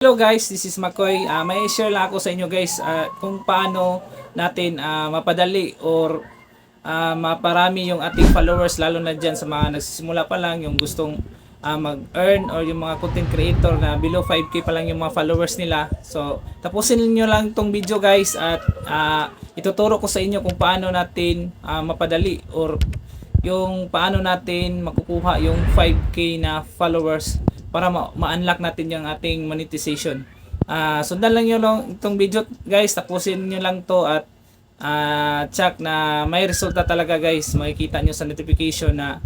Hello guys, this is Makoy. Ah, may share lang ako sa inyo guys ah, kung paano natin ah, mapadali or ah, maparami yung ating followers lalo na dyan sa mga nagsisimula pa lang yung gustong ah, mag-earn or yung mga content creator na below 5k pa lang yung mga followers nila. So, tapusin niyo lang tong video guys at ah, ituturo ko sa inyo kung paano natin ah, mapadali or yung paano natin makukuha yung 5k na followers para ma- ma-unlock natin yung ating monetization. Ah, sundan lang nyo lang itong video guys, tapusin nyo lang to at ah check na may resulta talaga guys. Makikita nyo sa notification na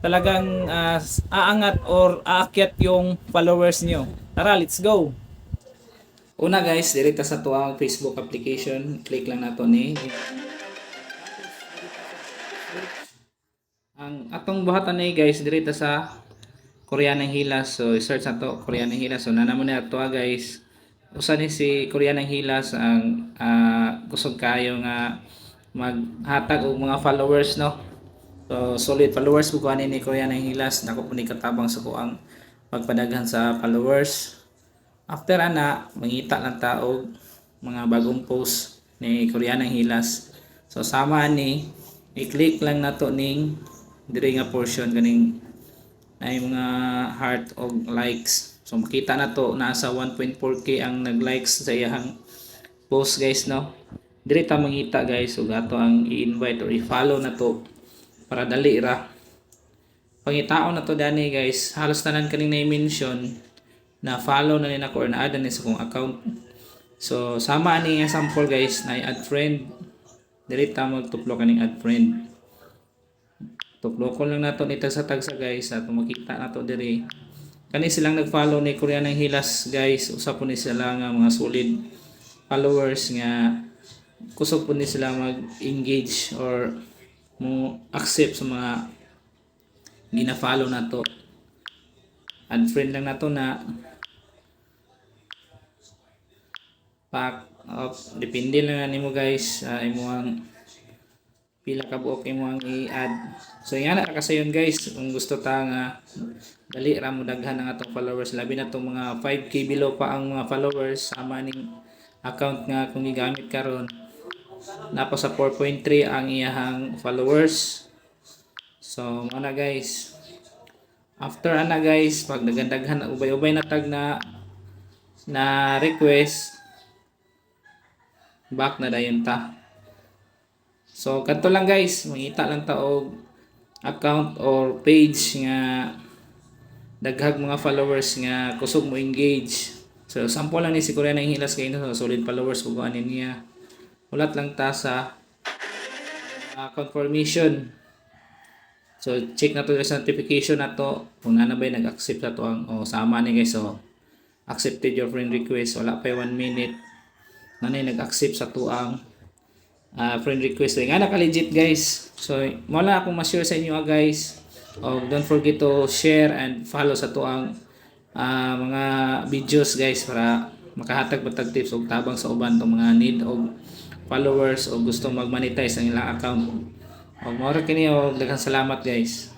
talagang ah, aangat or aakyat yung followers nyo. Tara, let's go! Una guys, direta sa tuwang Facebook application, click lang nato ni ang atong buhatan ni guys direta sa Koreanang Hilas. So, search na to, Koreanang Hilas. So, nanamo na ito guys. Usa ni si Koreanang Hilas ang uh, kusog kayo nga maghatag og mga followers, no? So, solid followers ko ani ni Koreanang Hilas. Nako po ni katabang sa ko ang pagpadaghan sa followers. After ana, mangita lang ta og mga bagong post ni Koreanang Hilas. So, sama ni i-click lang nato ning diri nga portion kaning ay mga heart o likes. So makita na to nasa 1.4k ang nag-likes sa iyang post guys no. Diri ta mangita guys ug ato ang i-invite or i-follow na to para dali ra. Pangitaon na to dani guys. Halos tanan kaning na-mention na follow na ni nako or na-add na sa kong account. So sama ani nga sample guys na i-add friend. Diri ta magtuplo kaning add friend. Tuklokon lang nato ni tagsa tagsa guys at makita nato diri. Kani silang nag-follow ni Korean ng Hilas guys. Usa po ni sila nga mga solid followers nga kusog po ni sila mag-engage or mo accept sa mga gina-follow nato. Add friend lang nato na pack up depende lang nimo guys uh, imuang pila ka buok imo ang i-add. So yan na kasi yun guys, kung gusto ta nga dali ra mo daghan ang atong followers labi na tong mga 5k below pa ang mga followers sama ning account nga kung gigamit karon napa sa 4.3 ang iyahang followers. So mo guys. After ana guys, pag daghan-daghan ubay-ubay na tag na na request back na dayon ta. So, kanto lang guys, mangita lang ta og account or page nga daghag mga followers nga kusog mo engage. So, sample lang ni si Korean ang hilas kay no, solid followers ko ani niya. Ulat lang ta sa uh, confirmation. So, check na to sa notification na to kung ano ba nag-accept na to ang oh, sama ni guys. So, accepted your friend request. Wala pa 1 minute. Nanay nag-accept sa to ang uh, friend request nga naka-legit guys. So wala akong ma-share sa inyo ah, guys. Oh, don't forget to share and follow sa to ang uh, mga videos guys para makahatag patag tips og tabang sa uban tong mga need og followers o gusto mag-monetize ang ilang account. Og mao kini og daghang salamat guys